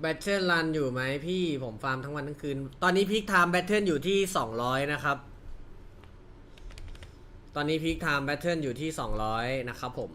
แบทเทิลรันอยู่ไหมพี่ผมฟาร์มทั้งวันทั้งคืน ตอนนี้พีคไทม์แบทเทิลอยู่ที่สองร้อยนะครับ ตอนนี้พีคไทม์แบทเทิลอยู่ที่สองร้อยนะครับผม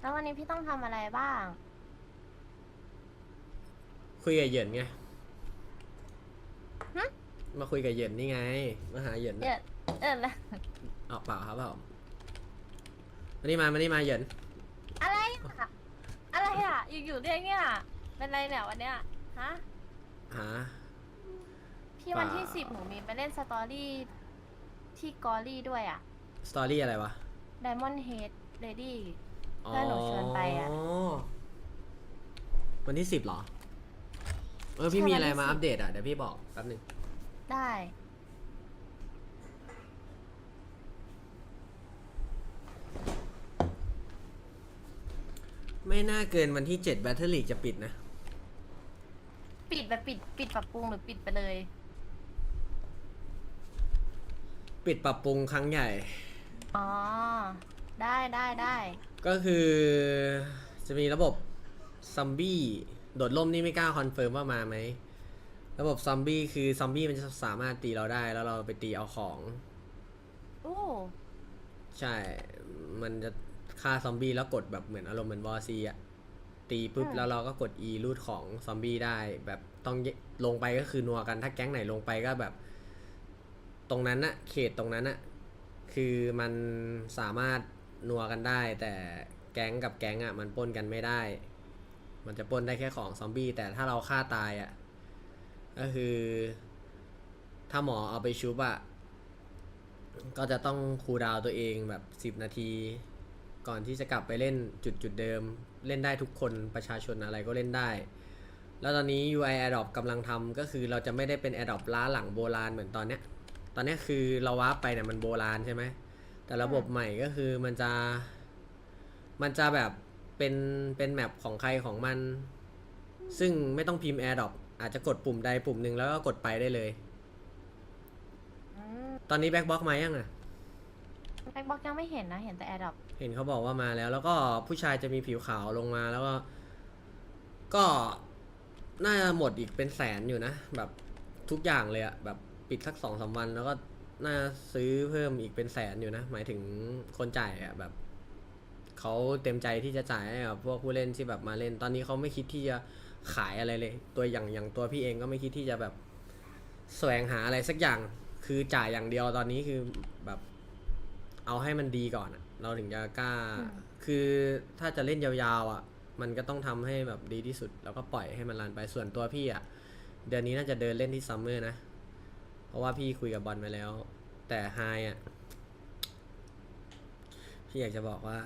แล้ววันนี้พี่ต้องทำอะไรบ้าง คุยกับเหยินไง ฮะ มาคุยกับเหยินนี่ไง มาหาเหยินเออ เออแล้วเอาเปล่าครับเปล่ามานี่มามานี่มาเหยินอะไรอะอะไรอะอยู่ๆเรียกเนี่ยเป็นไรเนี่ยวันเนี้ยฮะหา พี่วันที่เปล่า สิบหนูมีไปเล่นสตอรี่ที่กอรี่ด้วยอะสตอรี่อะไรวะ Diamond Head Lady เพื่อนหนูชวนไปอะวันที่สิบเหรอ เออพี่ใช่มีอะไรวันที่มา10อัปเดตอะเดี๋ยวพี่บอกแป๊บหนึงได้ ไม่น่าเกินวันที่เจ็ดแบตเตอรี่จะปิดนะ ปิดแบบปิดปิดปรับปรุงหรือปิดไปเลย ปิดปรับปรุงครั้งใหญ่ อ๋อ ได้ได้ได้ก็คือจะมีระบบซอมบี้โดดล่มนี่ไม่กล้าคอนเฟิร์มว่ามาไหม ระบบซอมบี้คือซอมบี้มันจะสามารถตีเราได้แล้วเราไปตีเอาของ โอ้ ใช่ มันจะ ฆ่าซอมบี้แล้วกดแบบเหมือนอารมณ์เหมือนวอซีอะตีปุ๊บแล้วเราก็กด E รูดของซอมบี้ได้ แบบต้องแยลงไปก็คือนัวกันถ้าแก๊งไหนลงไปก็แบบ ตรงนั้นอะเขตตรงนั้นอะคือมันสามารถนัวกันได้ แต่แก๊งกับแก๊งอะมันปล้นกันไม่ได้ มันจะปล้นได้แค่ของซอมบี้แต่ถ้าเราฆ่าตายอะก็คือ ถ้าหมอเอาไปชุบอะก็จะต้องคูลดาวน์ตัวเองแบบ10นาที ก่อนที่จะกลับไปเล่นจุดจุดเดิม เล่นได้ทุกคนประชาชนอะไรก็เล่นได้ แล้วตอนนี้ UI Adopt กำลังทำก็คือเราจะไม่ได้เป็น Adopt ล้าหลังโบราณเหมือนตอนเนี้ย ตอนเนี้ยคือเราวาร์ปไปเนี่ยมันโบราณใช่ไหม แต่ระบบใหม่ก็คือมันจะ มันจะแบบเป็นเป็นแมปของใครของมัน ซึ่งไม่ต้องพิมพ์ Adopt อาจจะกดปุ่มใดปุ่มหนึ่งแล้วก็กดไปได้เลยอืมตอนนี้แบ็กบ็อกมายังอะแบ็คบ็อกยังไม่เห็นนะ เห็นแต่ Adopt เห็นเขาบอกว่ามาแล้ว แล้วก็ผู้ชายจะมีผิวขาวลงมาแล้วก็ ก็น่าจะหมดอีกเป็นแสนอยู่นะ แบบทุกอย่างเลยอะแบบปิดสักสองสามวัน แล้วก็น่าซื้อเพิ่มอีกเป็นแสนอยู่นะ หมายถึงคนจ่ายอะแบบเขาเต็มใจที่จะจ่ายให้กับพวกผู้เล่นที่แบบมาเล่น ตอนนี้เขาไม่คิดที่จะขายอะไรเลย ตัวอย่างอย่างตัวพี่เองก็ไม่คิดที่จะแบบแสวงหาอะไรสักอย่าง คือจ่ายอย่างเดียวตอนนี้คือแบบ เอาให้มันดีก่อนอะ เราถึงจะกล้าอืมคือถ้าจะเล่นยาวๆอะ มันก็ต้องทำให้แบบดีที่สุด แล้วก็ปล่อยให้มันรันไปส่วนตัวพี่อะ เดือนนี้น่าจะเดินเล่นที่ซัมเมอร์นะ เพราะว่าพี่คุยกับบอลไปแล้ว แต่ไฮอะ พี่อยากจะบอกว่า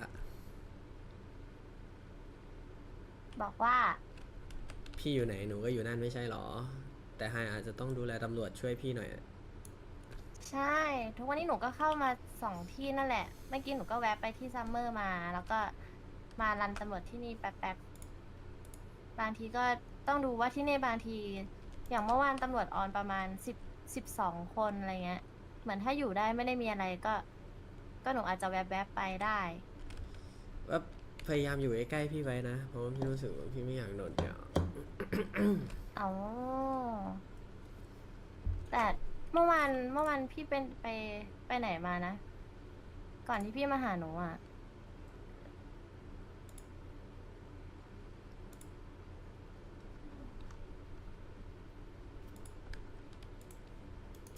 บอกว่า พี่อยู่ไหนหนูก็อยู่นั่นไม่ใช่หรอ แต่ไฮอาจจะต้องดูแลตำรวจช่วยพี่หน่อยอะ ใช่ ทุกวันนี้หนูก็เข้ามาสองที่นั่นแหละ เมื่อกี้หนูก็แวะไปที่ซัมเมอร์มา แล้วก็มารันตำรวจที่นี่แป๊บๆ บางทีก็ต้องดูว่าที่นี่บางที อย่างเมื่อวานตำรวจออนประมาณสิบสิบสองคนอะไรเงี้ย เหมือนถ้าอยู่ได้ไม่ได้มีอะไรก็ ก็หนูอาจจะแวบๆไปได้ ว่าพยายามอยู่ใกล้ๆพี่ไว้นะ เพราะว่าพี่รู้สึกว่าพี่ไม่อยากโดนเดี่ยวเอาแต่ เมื่อวานเมื่อวานพี่เป็นไปไปไหนมานะ ก่อนที่พี่มาหาหนูอะ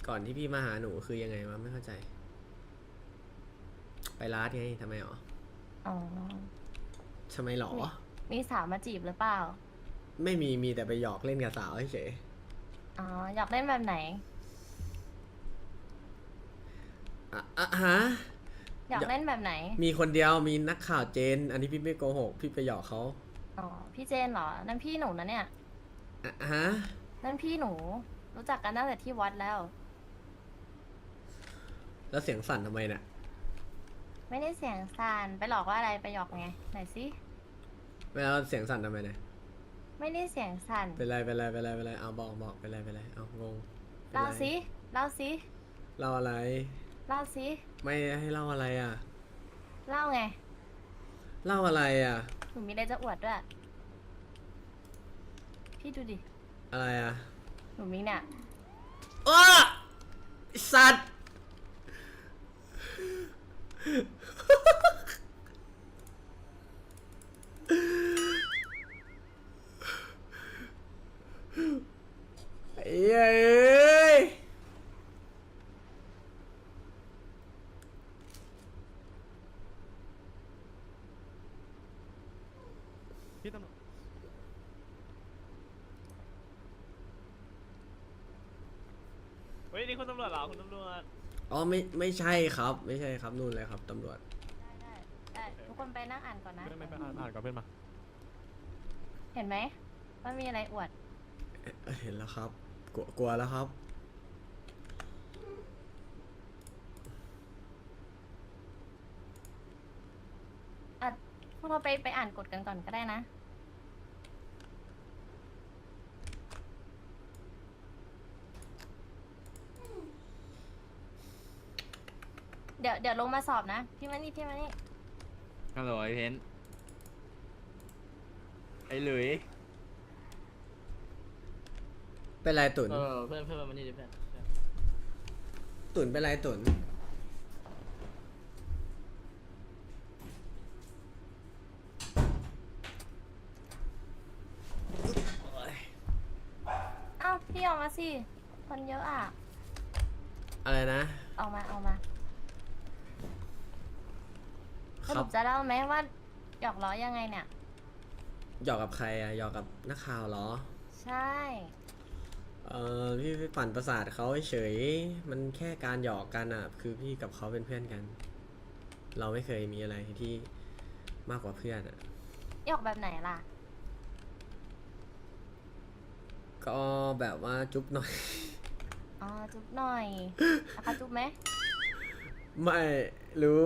ก่อนที่พี่มาหาหนูคือยังไงวะไม่เข้าใจ ไปร้านไงทำไมหรออ๋อ ทำไมหรอ มีมีสาวมาจีบหรือเปล่า ไม่มีมีแต่ไปหยอกเล่นกับสาวเฉยอ๋ออยากเล่นแบบไหน อะอะฮะ อยากเล่นแบบไหน มีคนเดียวมีนักข่าวเจน อันนี้พี่ไม่โกหก พี่ไปหยอกเขาอ๋อ พี่เจนเหรอ นั่นพี่หนูนะเนี่ยอะฮะ นั่นพี่หนู รู้จักกันตั้งแต่ที่วัดแล้ว แล้วเสียงสั่นทำไมเนี่ยไม่ได้เสียงสั่นไปหลอกว่าอะไรไปหยอกไง ไหนสิแล้วเสียงสั่นทำไมเนี่ยไม่ได้เสียงสั่นเป็นไรเป็นไรเป็นไรเป็นไรเอาบอกบอกเป็นไรเป็นไรเอางงป็นไรเล่าสิเล่าสิเล่าอะไร เล่าสิไม่ให้เล่าอะไรอะ เล่าไงเล่าอะไรอะ หนูมีอะไรจะอวดด้วย พี่ดูดิอะไรอะหนูมีเนี่ยอ้อไอ้สัตว์ ไอ้เหี้ยเอ้ย พี่ตำรวจ เฮ้ยนี่คุณตำรวจเหรอคุณตำรวจอ๋อไม่ไม่ใช่ครับ ไม่ใช่ครับนู่นเลยครับตำรวจ ได้ได้ได้ทุกคนไปนั่งอ่านก่อนนะ ไม่ไม่ไม่อ่านอ่านก่อนเพื่อนมาเห็นไหมว่ามีอะไรอวดเอ้ยเห็นแล้วครับ กลัวกลัวแล้วครับอะพวกเราไปไปอ่านกฎกันก่อนก็ได้นะ เดี๋ยวเดี๋ยวลงมาสอบนะ พี่มานี่พี่มานี่ฮัลโหลไอเพนไอหลุยเป็นไรตุนเออเพื่อนเพื่อนมานี่ดิเพื่อนเพื่อนตุนเป็นไรตุนเอ้าพี่ออกมาสิ คนเยอะอะ อะไรนะ ออกมาออกมา ค สรัรุบปจะเล่าไหมว่าหยอกล้อยังไงเนี่ย หยอกกับใครอะหยอกกับนักข่าวเหรอ ใช่ เออพี่ไปปั่นประสาทเขาเฉยๆมันแค่การหยอกกันอะคือพี่กับเขาเป็นเพื่อนกัน เราไม่เคยมีอะไรที่มากกว่าเพื่อนอะหยอกแบบไหนล่ะ ก็แบบว่าจุ๊บหน่อย อ๋อจุ๊บหน่อยนะคะจุ๊บไหม ไม่รู้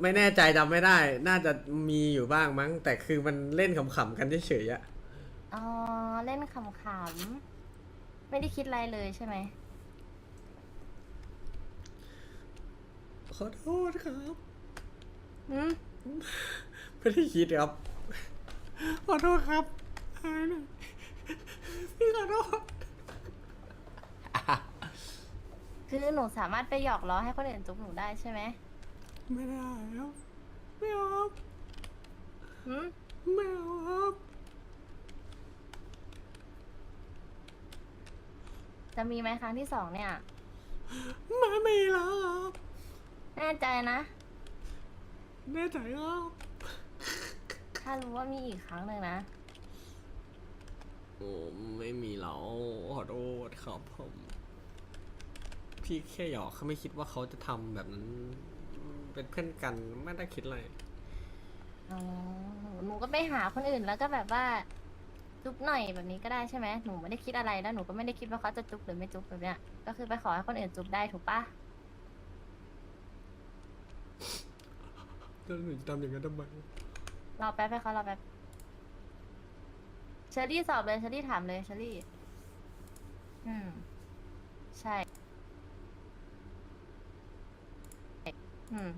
ไม่แน่ใจจำไม่ได้ น่าจะมีอยู่บ้างมั้ง แต่คือมันเล่นขำๆกันเฉยๆอะอ๋อ เล่นขำๆ ไม่ได้คิดอะไรเลยใช่ไหม ขอโทษครับอืมไม่ได้คิดครับ ขอโทษครับอายหน่อยพี่ขอโทษคือหนูสามารถไปหยอกล้อให้คนอื่นจุ๊บหนูได้ใช่ไหม ไม่ได้ครับไม่เอาครับอืมไม่เอาครับจะมีไหมครั้งที่สองเนี่ย ไม่มีแล้วครับแน่ใจนะ แน่ใจครับถ้ารู้ว่ามีอีกครั้งหนึ่งนะ โอ้ไม่มีแล้วขอโทษครับผม พี่แค่หยอกเขาไม่คิดว่าเขาจะทำแบบนั้น เป็นเพื่อนกันไม่ได้คิดอะไรอ๋อหนูก็ไปหาคนอื่นแล้วก็แบบว่าจุ๊บหน่อยแบบนี้ก็ได้ใช่ไหมหนูไม่ได้คิดอะไรแล้วหนูก็ไม่ได้คิดว่าเขาจะจุ๊บหรือไม่จุ๊บแบบเนี้ยก็คือไปขอให้คนอื่นจุ๊บได้ถูกปะแล้วหนูจะทำอย่างนั้นทำไมรอแป๊บให้เขารอแป๊บเชอรี่สอบเลยเชอรี่ถามเลยเชอรี่ อืม ใช่ อืม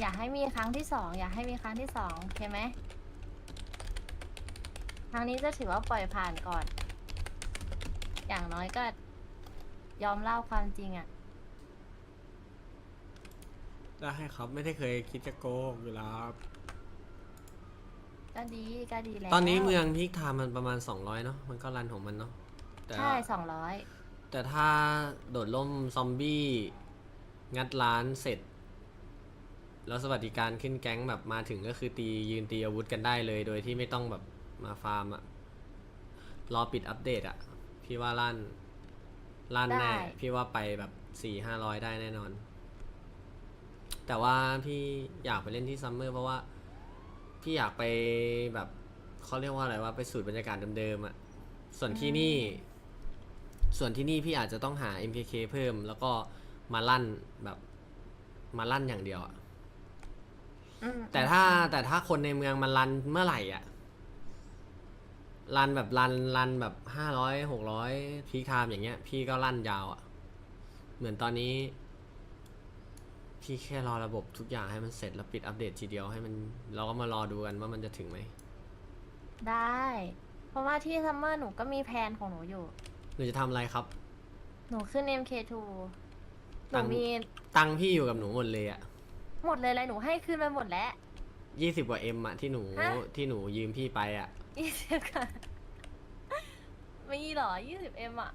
อยากให้มีครั้งที่สองอยากให้มีครั้งที่สองโอเคไหมครั้งนี้จะถือว่าปล่อยผ่านก่อน อย่างน้อยก็ ยอมเล่าความจริงอะได้ครับไม่ได้เคยคิดจะโกงอยู่แล้วครับก็ดีก็ดีแล้วตอนนี้เมืองพิกไทม์มันประมาณ 200เนาะมันก็รันของมันเนาะแต่ ใช่สองร้อย แต่ถ้าโดดล่มซอมบี้ งัดร้านเสร็จ แล้วสวัสดิการขึ้นแก๊งแบบมาถึงก็คือตียืนตีอาวุธกันได้เลย โดยที่ไม่ต้องแบบมาฟาร์มอะรอปิดอัปเดตอะพี่ว่าลั่นลั่นแน่พี่ว่าไปแบบสี่ห้าร้อยได้แน่นอน แต่ว่าพี่อยากไปเล่นที่ซัมเมอร์เพราะว่าพี่อยากไปแบบเขาเรียกว่าอะไรว่าไปสูตรบรรยากาศเดิมๆอะส่วนที่นี่ ส่วนที่นี่พี่อาจจะต้องหา MKK เพิ่ม แล้วก็มาลั่นแบบมาลั่นอย่างเดียวอะอืมแต่ถ้าแต่ถ้าคนในเมืองมันรันเมื่อไหร่อะรันแบบรันรันแบบห้าร้อยหกร้อยพีคไทม์อย่างเงี้ย พี่ก็ลั่นยาวอะ่ะ เหมือนตอนนี้ พี่แค่รอระบบทุกอย่างให้มันเสร็จแล้วปิดอัปเดตทีเดียวให้มันเราก็มารอดูกันว่ามันจะถึงไหมได้ เพราะว่าที่ซัมเมอร์หนูก็มีแพลนของหนูอยู่ หนูจะทำอะไรครับ หนูขึ้น MK2 หตันูงค์ มีตังค์พี่อยู่กับหนูหมดเลยอะ่ะหมดเลยเลยหนูให้คืนไปหมดแล้ว ยี่สิบกว่าเอ็มอะที่หนูฮะ ที่หนูยืมพี่ไปอะ่ะยี่สิบค่ะมีเหรอยี่สิบเอ็มอะ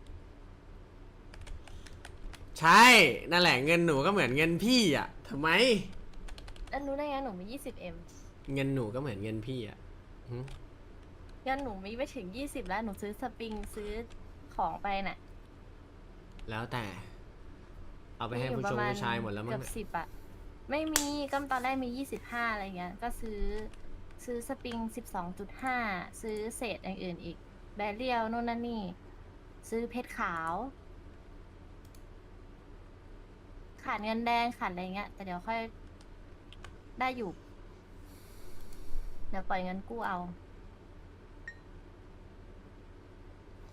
ใช่นั่นแหละเงินหนูก็เหมือนเงินพี่อะ่ะทำไม แล้วรู้ได้ไงหนูมียี่สิบเอ็มเงินหนูก็เหมือนเงินพี่อะ่ะหึยันหนูมีไม่ถึงยี่สิบแล้วหนูซื้อสปริงซื้อ ของไปน่ะแล้วแต่ เอาไปให้มีอยู่ผู้ปชระงมาณผู้ชายหมดแล้วมั้เกืงอบเนี่ยสิบอะไม่มีก็ตอนแรกมียี่สิบห้าอะไรเงี้ย ก็ซื้อซื้อสปริงสิบสองจุดห้าซื้อเศษอย่างอื่นอีก แบเรียลนู่นนั่นนี่ ซื้อเพชรขาว ขาดเงินแดงขาดอะไรเงี้ย แต่เดี๋ยวค่อยได้อยู่ เดี๋ยวปล่อยเงินกู้เอา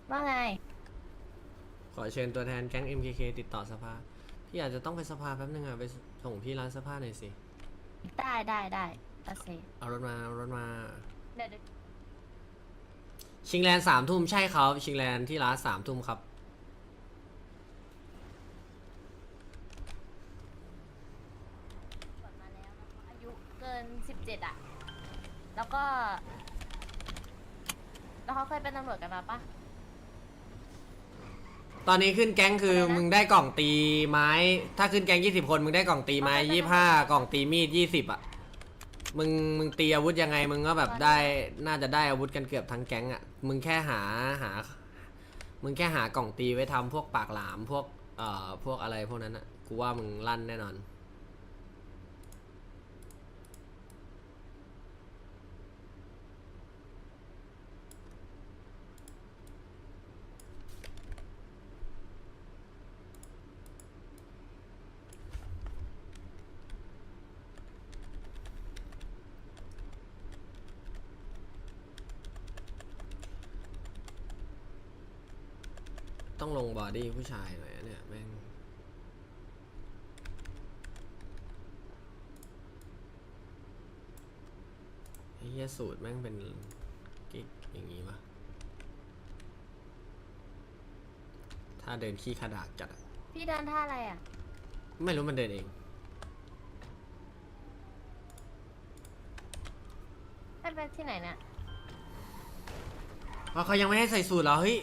ว่าไง ขอเชิญตัวแทนแก๊ง MKK ติดต่อสภา พี่อาจจะต้องไปสภาแป๊บนึงอะไปส่งพี่ร้านเสื้อผ้าหน่อยสิ ได้ได้ได้โอเคเอารถมาเอารถมา เดี๋ยวเดี๋ยวชิงแลนด์สามทุ่มใช่ครับ ชิงแลนด์ที่ร้านสามทุ่มครับตรวจมาแล้วนะคะอายุเกินสิบเจ็ดอะแล้วก็ แล้วเขาเคยเป็นตำรวจกันมาปะ ตอนนี้ขึ้นแก๊งคืออะไรนะมึงได้กล่องตีไม้ ถ้าขึ้นแก๊งยี่สิบคนมึงได้กล่องตีไม้เอาไปยี่ห้ากล่องตีมีดยี่สิบอะมึงมึงตีอาวุธยังไงมึงก็แบบได้น่าจะได้อาวุธกันเกือบทั้งแก๊งอะมึงแค่หาหา มึงแค่หากล่องตีไว้ทำพวกปากหลามพวกเอ่อพวกอะไรพวกนั้นอะกูว่ามึงลั่นแน่นอน ต้องลงบอดี้ผู้ชายหน่อยอะเนี่ยแม่งไอ้เหี้ยสูตรแม่งเป็นกิ๊กอย่างงี้ปะถ้าเดินขี้ขดากจัดอะพี่เดินท่าอะไรอะไม่รู้มันเดินเองให้ไปที่ไหนเนี่ยเพราะเขายังไม่ให้ใส่สูตรเหรอเฮ้ย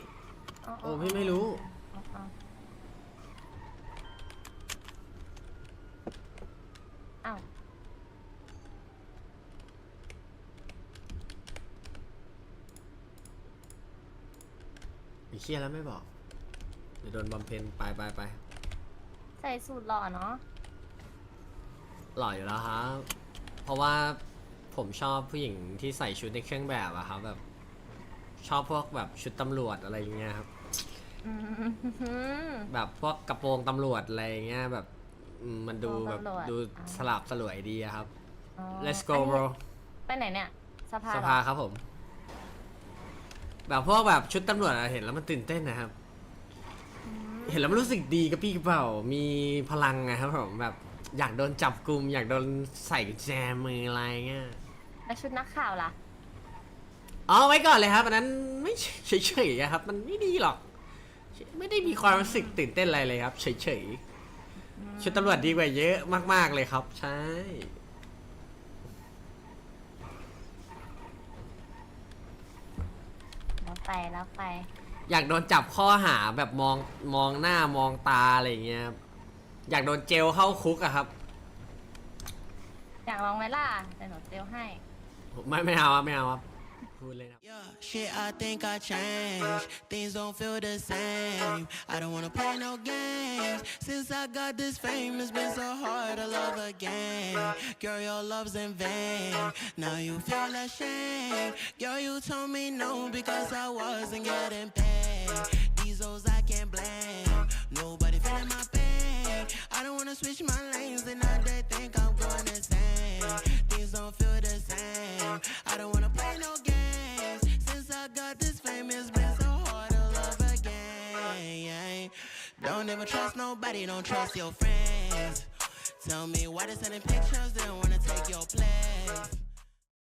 โอ้พี่ไม่รู้อ๋ออ๋ออ้าวไอ้เชี่ยแล้วไม่บอก เดี๋ยวโดนบำเพ็ญไปไปไปใส่สูตรหล่อเนาะหล่ออยู่แล้วครับ เพราะว่าผมชอบผู้หญิงที่ใส่ชุดในเครื่องแบบอะครับแบบ ชอบพวกแบบชุดตำรวจอะไรอย่างเงี้ยครับ อืม แบบพวกกระโปรงตำรวจอะไรอย่างเงี้ยแบบอืมมันดูกระโปรงแบบตำรวจดูอ่า สลับสลวยดีอะครับ อ๋อ let's อั go นนี้ bro ไปไหนเนี่ย สภาสเหรอภาครับผม แบบพวกแบบชุดตำรวจอะเห็นแล้วมันตื่นเต้นนะครับ อืมเห็นแล้วมันรู้สึกดีกับพี่กระเป๋า มีพลังไงครับผมแบบอยากโดนจับกลุ่มอยากโดนใส่กุญแจมืออะไรเงี้ย แล้วชุดนักข่าวล่ะ อ๋อไว้ก่อนเลยครับอันนั้นไม่เฉยๆอะครับ มันไม่ดีหรอก ไม่ได้มีความรู้สึกตื่นเต้นอะไรเลยครับ เฉยๆชุดตำรวจดีกว่าเยอะมาก ๆเลยครับ ใช่แล้วไปแล้วไป อยากโดนจับข้อหาแบบมองมองหน้ามองตาอะไรอย่างเงี้ยครับอยากโดนเจลเข้าคุกอะครับ อยากลองไหมล่ะเดี๋ยวหนูเซลให้ ไม่ไม่เอาครับไม่เอาครับ พูดเลยนะ Yeah, shit, I think I changed. Things don't feel the same. I don't wanna play no games. Since I got this fame, it's been so hard to love again. Girl, your love's in vain. Now you feel ashamed. Girl, you told me no because I wasn't getting paid. These hoes I can't blame. Nobody feeling my pain. I don't wanna switch my lanes, and now they think I'm going insane. Things don't feel the same. I don't wanna play no games. never trust nobody, don't trust your friends. Tell me why they sending pictures, they don't wanna take your place.